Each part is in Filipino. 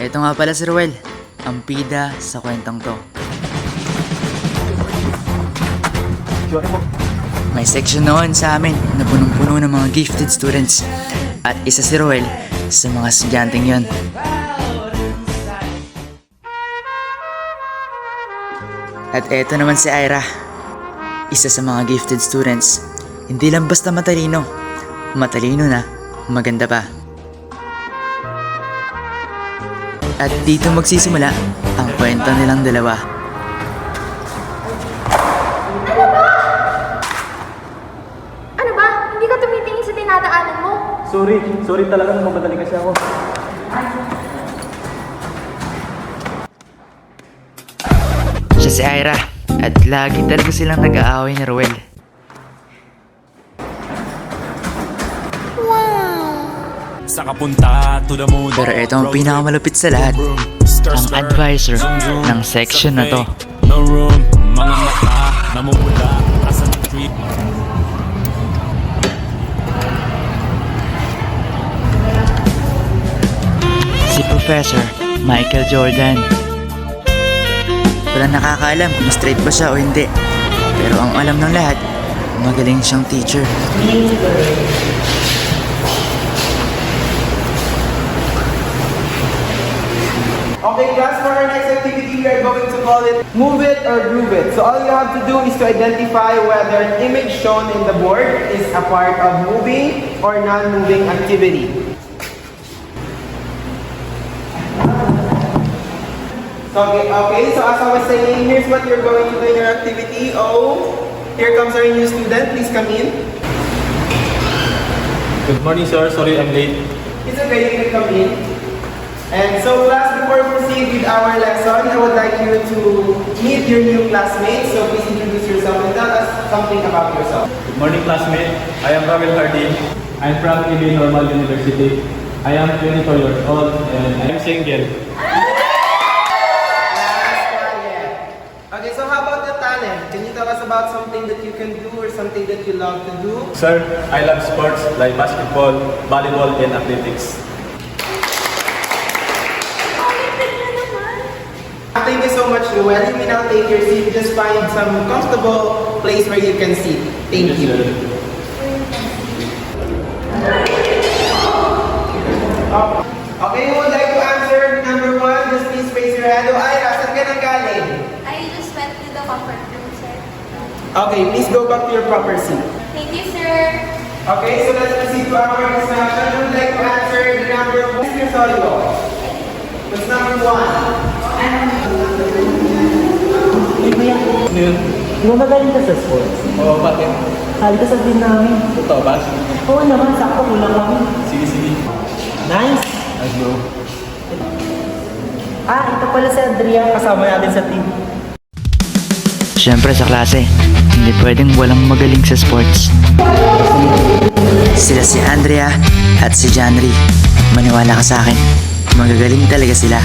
Ito nga pala si Ruel, ang pida sa kwentang to. May section noon sa amin na punong-puno ng mga gifted students. At isa si Ruel sa mga estudyanteng yon. At eto naman si Ira, isa sa mga gifted students. Hindi lang basta matalino, matalino na, maganda pa. At dito magsisimula ang kwento nilang dalawa. Ano ba? Hindi ka tumitingin sa dinadaanan mo? Sorry, sorry talaga mamadali kasi ako. Siya si Ira at lagi talaga silang nag-aaway ni Ruel. Sa kapunta to the moon Pero ito ang pinakamalupit sa lahat, ang advisor ng section na to. No room, mga mata Namumula, asa Si Professor Michael Jordan. Wala nakakaalam kung straight ba siya o hindi. Pero ang alam ng lahat, magaling siyang teacher. Okay, class, for our next activity, we are going to call it Move It or Groove It. So all you have to do is to identify whether an image shown in the board is a part of moving or non-moving activity. So, okay, okay, so as I was saying, here's what you're going to do in your activity. Oh, here comes our new student. Please come in. Good morning, sir. Sorry I'm late. It's okay, you can come in. And so class, before we proceed with our lesson, I would like you to meet your new classmates. So please introduce yourself and tell us something about yourself. Good morning, classmate. I am Ramil Hardin. I'm from EB Normal University. I am 24 years old and I am single. Okay, so how about the talent? Can you tell us about something that you can do or something that you love to do? Sir, I love sports like basketball, volleyball, and athletics. Thank you Ruel. You may now take your seat. Just find some comfortable place where you can sit. Thank Yes, you. sir. Okay, who would like to answer number one? Just please raise your hand. Oh, Ira, saan ka nang galing? I just went to the comfort room, sir. Okay, please go back to your proper seat. Thank you, sir. Okay, so let's proceed to our discussion. Who would like to answer the number one? Mr. Solio. What's number one? Ano yun? Di ba magaling ka sa sports? Oo, bakit? Hali ka sa din namin. Totoo ba? Oo naman, sakto kulang kami. Sige, sige. Nice! Let's go. Ah, ito pala si Adrian, kasama natin sa team. Siyempre sa klase, hindi pwedeng walang magaling sa sports. Sila si Andrea at si Janry. Maniwala ka sa akin, magagaling talaga sila.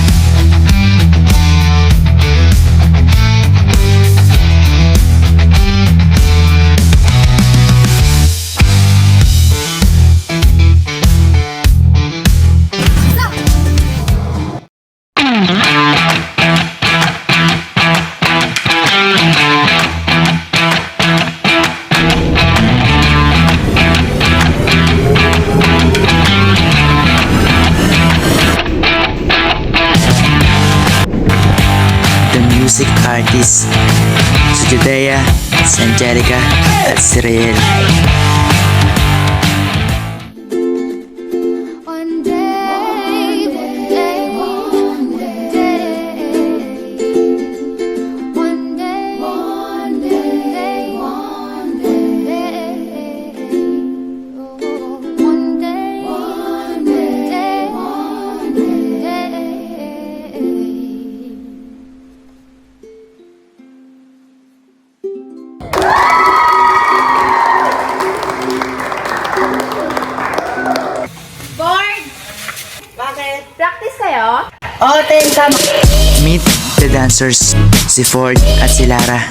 Meet the dancers, si Ford at si Lara.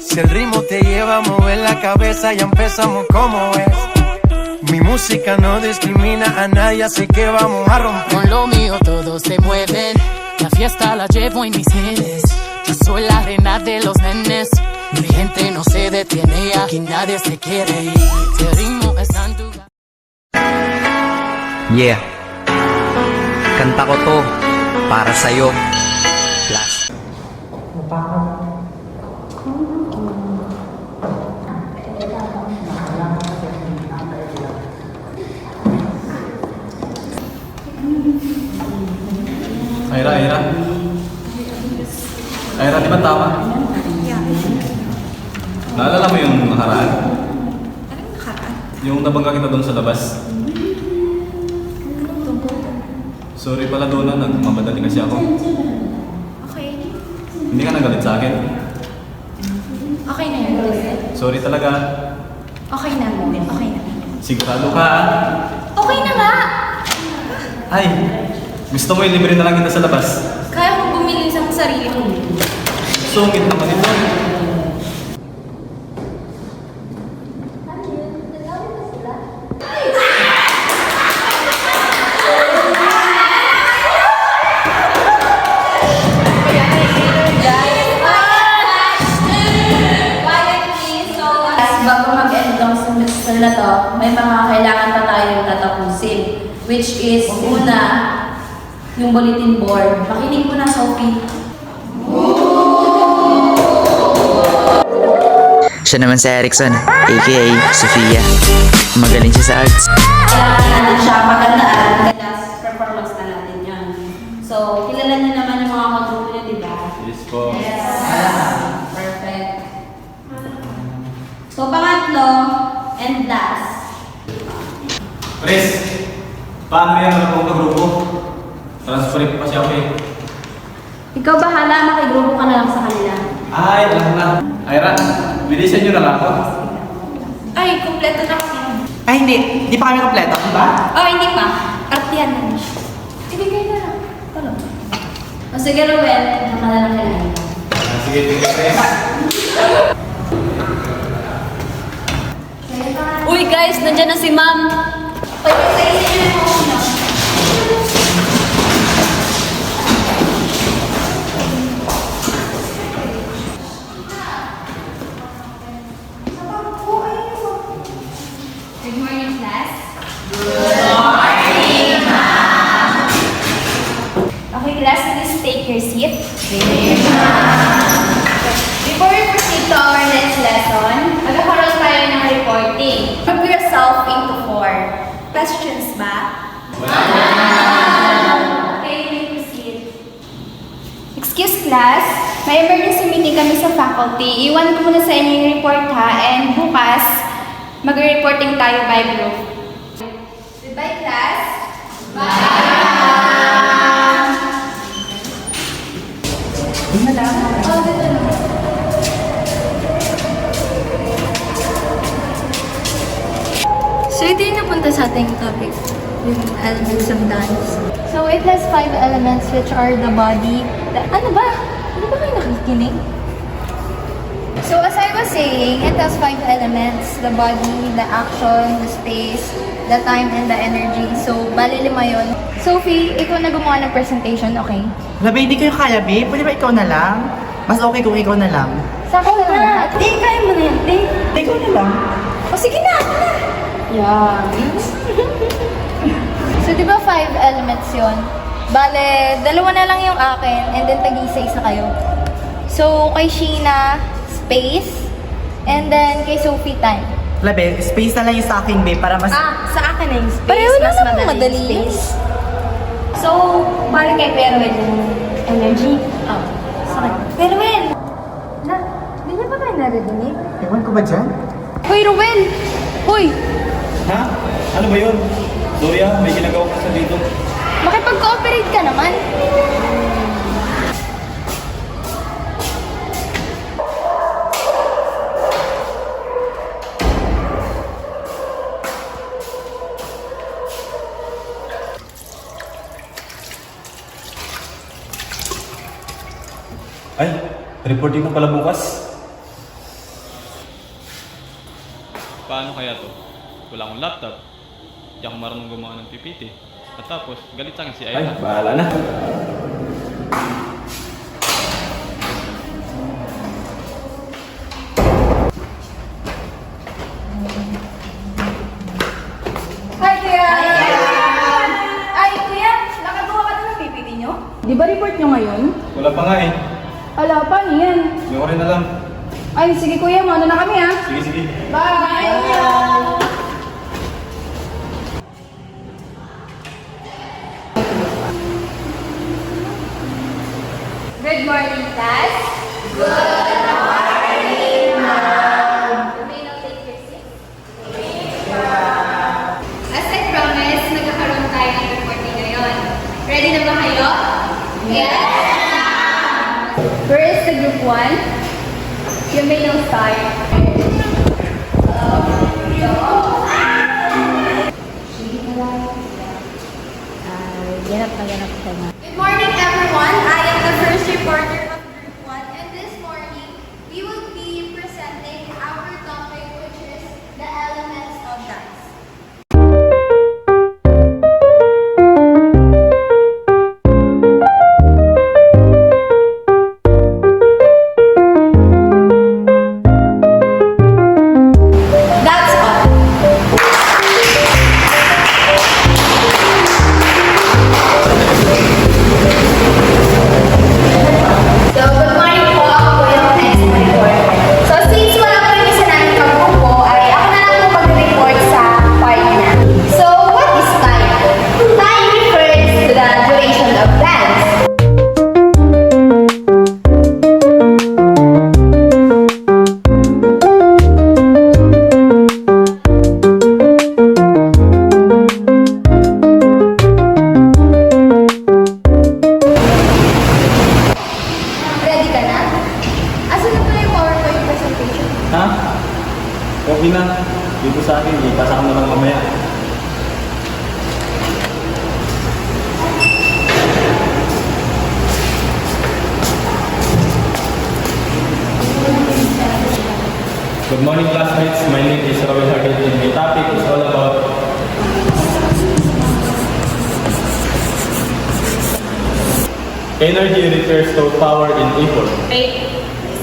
Si el ritmo te lleva a mover la cabeza, ya empezamos como es. Mi música no discrimina a nadie, así que vamos a romper. Con lo mío todos se mueven. La fiesta la llevo en mis genes. Yo soy la reina de los nenes. Mi gente no se detiene, aquí nadie se quiere ir. El ritmo en tu Yeah. Kanta ko to para sa'yo. Plus. Aira, Aira. Aira, di ba tama? Naalala mo yung nakaraan? Anong nakaraan? Yung nabangga kita doon sa labas? Sorry pala doon na, nagmamadali kasi ako. Okay. Hindi ka nagalit sa akin. Okay na yun. Sorry talaga. Okay na. Okay na. Sigurado ka ah. Okay na nga! Ay, gusto mo ilibre na lang kita sa labas? Kaya mo bumili sa sarili ko. Sungit naman ito. Bago mag-end ng semester na to, may mga kailangan pa tayong tatapusin. Which is, una, yung bulletin board. Makinig mo na, Sophie. Siya naman si Erickson, aka Sofia. Magaling siya sa arts. Kailangan natin siya magandaan. Last performance na natin yun. So, kilala niyo naman yung mga kagrupo niyo, di ba? Yes po. Yes. Perfect. So, pangatlo, and last. Chris, paano yan ano kung kagrupo? Transferin pa siya ako eh. Ikaw bahala, makigrupo ka na lang sa kanila. Ay, alam ko na. Ira, bilisan nyo na lang ako. Ay, kumpleto na kasi. Ay, hindi. Hindi pa kami kompleto, di ba? Oh, hindi pa. Artihan na niya. Ibigay na lang. Ano? O sige, Ruel. Baka na lang kailangan. Ah, Sige, tingnan Chris. Uy, guys! Nandiyan na si ma'am. Pwede Before we proceed to our next lesson, magkakaroon tayo ng reporting. Group yourself into four. Questions ba? Okay, we proceed. Excuse class, may emergency meeting kami sa faculty. Iwan ko muna sa inyo yung report ha, and bukas, mag-reporting tayo by group. Goodbye class. Bye! So ito yung napunta sa ating topic, yung elements of dance. So it has five elements which are the body, the, ano ba? Ano ba kayo nakikinig? So as I was saying, it has five elements, the body, the action, the space, the time, and the energy. So bali lima yun. Sophie, ikaw na gumawa ng presentation, okay? Labi, hindi kayo kaya, babe. Pwede ba ikaw na lang? Mas okay kung ikaw na lang. Sa akin na lang. Eh, kaya mo na yan, te. Ikaw na lang. O sige na, ako na. Yan. so, di ba five elements yon? Bale, dalawa na lang yung akin and then tag-isa-isa kayo. So, kay Sheena, space. And then, kay Sophie, time. Labi, space na lang yung sa akin, babe, para mas... Ah, sa akin na yung space. Pareho lang mas naman madali yung yun. space. So, para kay Perwin yung energy. Oh, sa akin. Perwin! Na, di niya ba kayo narinig? Ewan ko ba dyan? Hoy, Ruel! Hoy! Ha? Ano ba yun? Sorry ah, may ginagawa ko sa dito. Makipag-cooperate ka naman. Reporting ko pala bukas. paano kaya to? Wala akong laptop. Hindi ako marunong gumawa ng PPT. At tapos, galit sa akin si Ira. bahala na. Hi, Kuya! Ay, Kuya, nakagawa ka na ng PPT nyo? Di ba report nyo ngayon? Wala pa nga eh. Ala, paano yan? Hindi ko rin alam. Ay, sige Kuya, mauna na kami ha. Sige, sige. Bye! Good morning, class. Good morning, ma'am. You may now take your seat. As I promised, magkakaroon tayo ng reporting ngayon. Ready na ba kayo? Yes! First, the group 1. You may now start. Good morning, everyone. I am the first reporter Good morning classmates. My name is Robert Hardin and my topic is all about Energy refers to power in effort. Wait.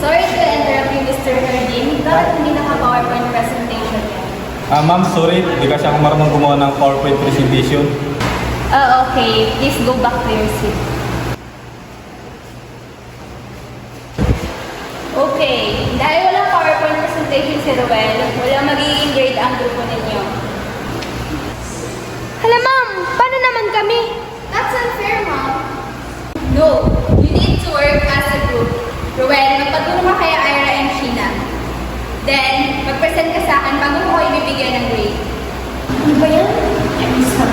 Sorry to interrupt you, Mr. Hardin. Bakit hindi naka-PowerPoint presentation yan? Ah, ma'am, sorry. Hindi kasi ako marunong gumawa ng PowerPoint presentation. Ah, okay. Please go back to your seat. Okay. Dahil walang PowerPoint presentation si Ruel, wala magiging grade ang grupo ninyo. Hala, ma'am! Paano naman kami? That's unfair, ma'am. No. You need to work as a group. Ruel, magpatulong ka kay Ira and Sheena. Then, mag-present ka sa akin bago ko kayo bibigyan ng grade. Ano ba yan? I miss ka.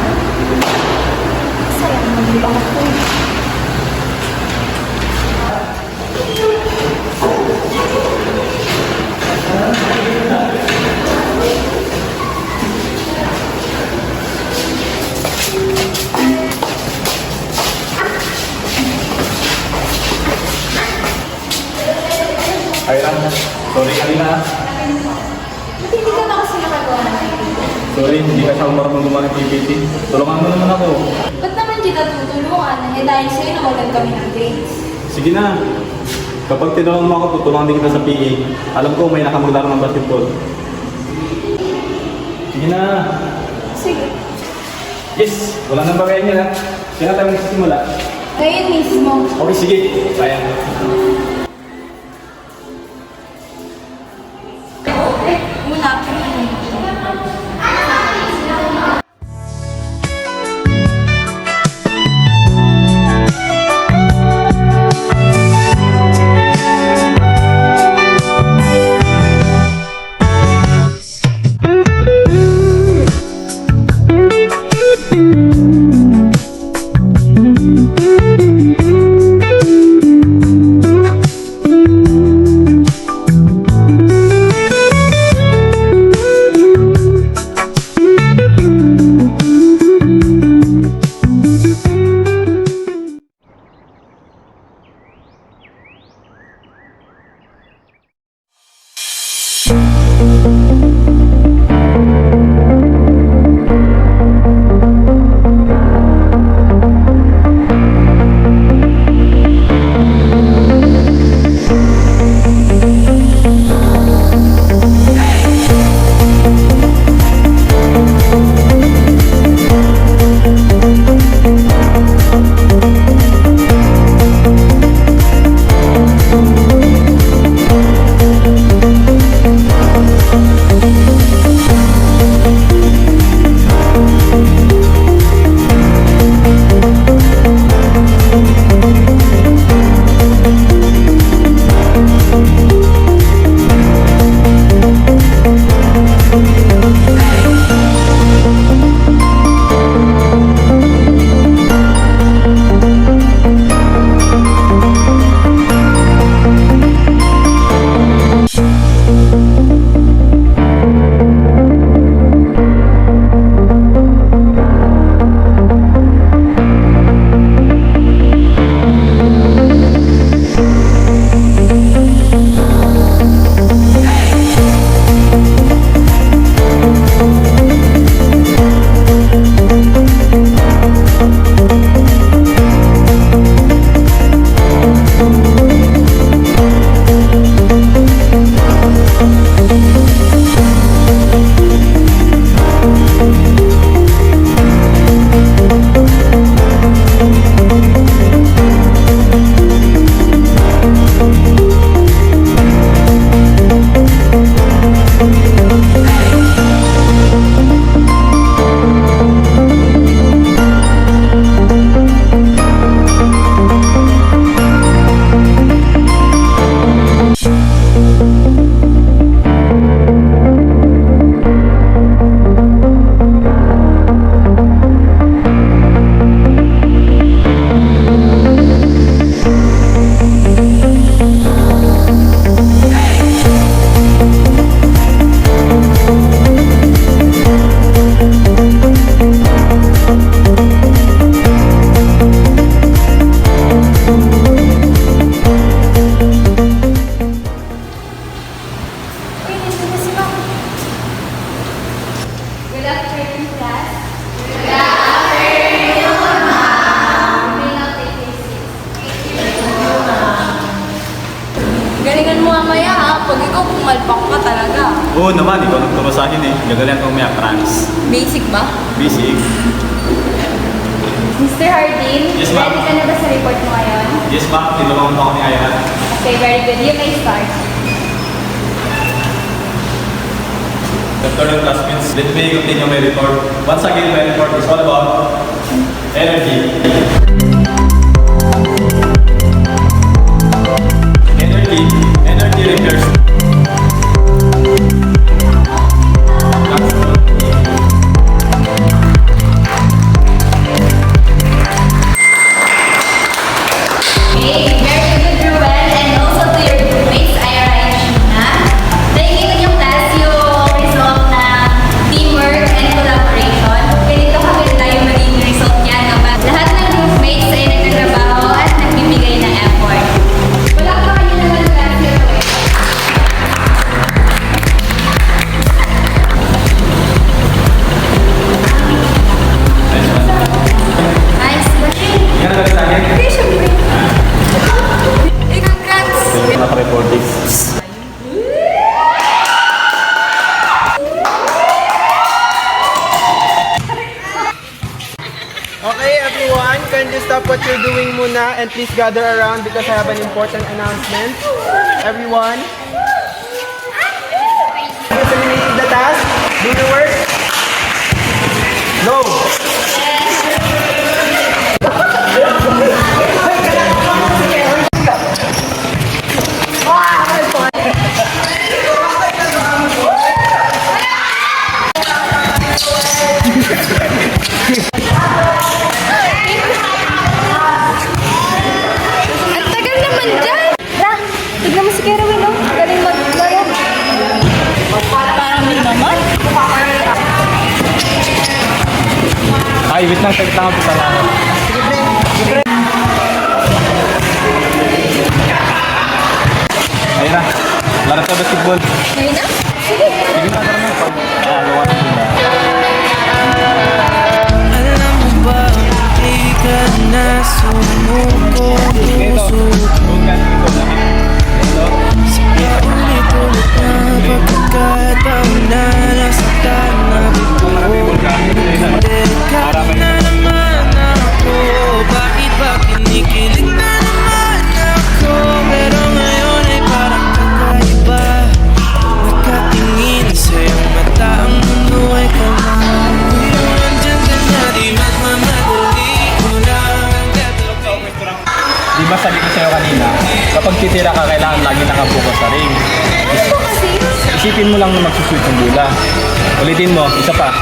Sayang naman di ba ako? Ay lang. Sorry kanina. hindi ka na kasi nakagawa ng PPT? Sorry, hindi kasi ako marunong gumawa ng PPT. Tulungan mo naman ako. Ba't naman kita tutulungan? Eh dahil sa'yo nawalan kami ng grades. Sige na. Kapag tinulungan mo ako, tutulungan din kita sa PE. Alam ko may nakamaglaro ng basketball. Sige na. Sige. Yes! Wala nang bagayan yan ha. Kaya tayo magsisimula. Ngayon mismo. Okay, sige. Kaya. Oo naman, ikaw nagturo sa akin eh. Gagaling kang umiyak, promise. Basic ba? Basic. Mr. Hardin, Yes, ma'am. ready ka na ba sa report mo ngayon? Yes, ma'am. Tinulungan mo ako ni Aya. Okay, very good. You may start. And classmates, let me continue my report. Once again, my report is all about energy. Energy, energy refers what you're doing muna and please gather around because I have an important announcement. Everyone. Disseminate the task. Do your work. No. Ay, wait lang. Tagit lang ako sa lang. Ayun na. Laro sa basketball. Ngayon na? Sige na, kapag titira ka, kailangan lagi nakabukas sa ring. Isipin mo lang na magsusweet ng bula. Ulitin mo, isa pa.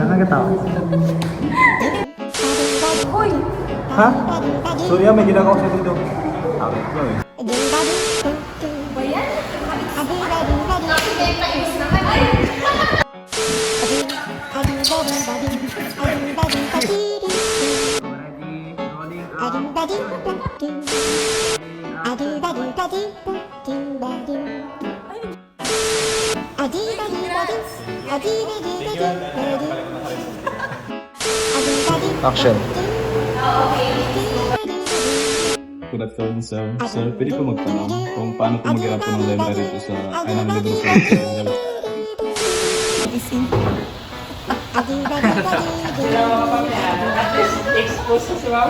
Ah, nakakatawa. Ha? Sorry ah, may ginagawa siya dito. Awit ko eh. Action. Good afternoon, sir. Sir, pwede po magtanong kung paano po mag-hirap ng library dito sa ay ng libro sa Expose sa.